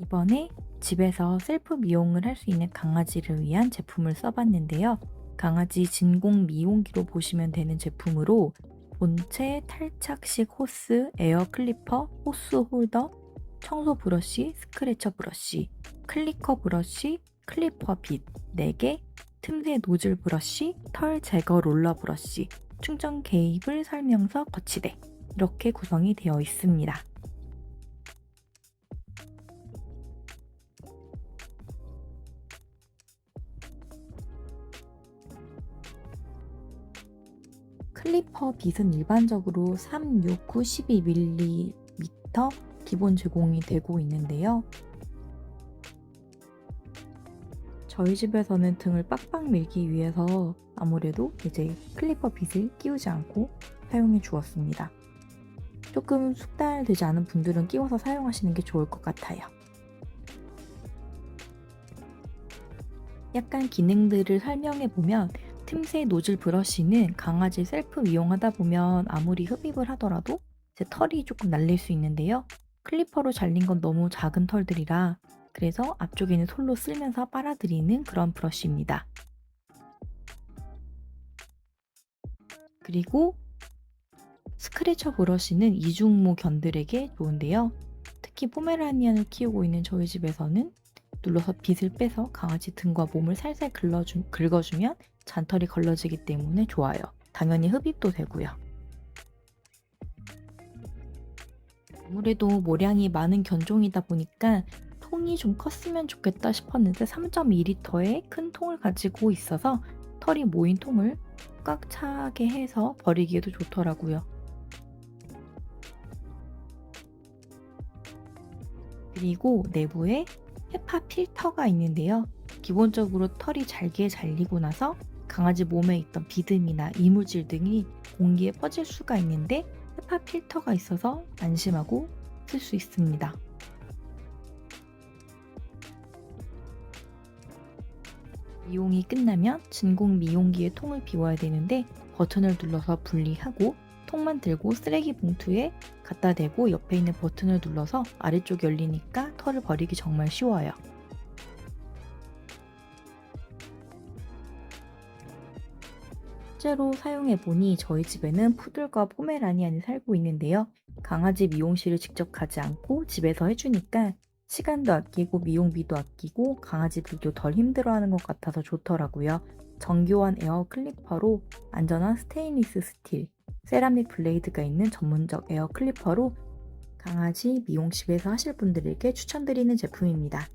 이번에 집에서 셀프 미용을 할 수 있는 강아지를 위한 제품을 써봤는데요. 강아지 진공 미용기로 보시면 되는 제품으로 본체 탈착식 호스, 에어 클리퍼, 호스 홀더, 청소 브러쉬, 스크래처 브러쉬, 클리커 브러쉬, 클리퍼 빗 4개, 틈새 노즐 브러쉬, 털 제거 롤러 브러쉬, 충전 케이블 설명서 거치대 이렇게 구성이 되어 있습니다. 클리퍼 빗은 일반적으로 3, 6, 9, 12mm 기본 제공이 되고 있는데요. 저희 집에서는 등을 빡빡 밀기 위해서 아무래도 이제 클리퍼 빗을 끼우지 않고 사용해 주었습니다. 조금 숙달되지 않은 분들은 끼워서 사용하시는 게 좋을 것 같아요. 약간 기능들을 설명해 보면 틈새 노즐 브러쉬는 강아지 셀프 미용하다 보면 아무리 흡입을 하더라도 제 털이 조금 날릴 수 있는데요. 클리퍼로 잘린 건 너무 작은 털들이라 그래서 앞쪽에는 솔로 쓸면서 빨아들이는 그런 브러쉬입니다. 그리고 스크래처 브러쉬는 이중모 견들에게 좋은데요. 특히 포메라니안을 키우고 있는 저희 집에서는 눌러서 빗을 빼서 강아지 등과 몸을 살살 긁어주, 긁어주면 잔털이 걸러지기 때문에 좋아요. 당연히 흡입도 되고요. 아무래도 모량이 많은 견종이다 보니까 통이 좀 컸으면 좋겠다 싶었는데 3.2리터의 큰 통을 가지고 있어서 털이 모인 통을 꽉 차게 해서 버리기에도 좋더라고요. 그리고 내부에 헤파 필터가 있는데요. 기본적으로 털이 잘게 잘리고 나서 강아지 몸에 있던 비듬이나 이물질 등이 공기에 퍼질 수가 있는데 헤파 필터가 있어서 안심하고 쓸 수 있습니다. 미용이 끝나면 진공 미용기에 통을 비워야 되는데 버튼을 눌러서 분리하고 통만 들고 쓰레기 봉투에 갖다 대고 옆에 있는 버튼을 눌러서 아래쪽이 열리니까 털을 버리기 정말 쉬워요. 실제로 사용해보니 저희 집에는 푸들과 포메라니안이 살고 있는데요. 강아지 미용실을 직접 가지 않고 집에서 해주니까 시간도 아끼고 미용비도 아끼고 강아지들도 덜 힘들어하는 것 같아서 좋더라고요. 정교한 에어 클리퍼로 안전한 스테인리스 스틸, 세라믹 블레이드가 있는 전문적 에어 클리퍼로 강아지 미용실에서 하실 분들에게 추천드리는 제품입니다.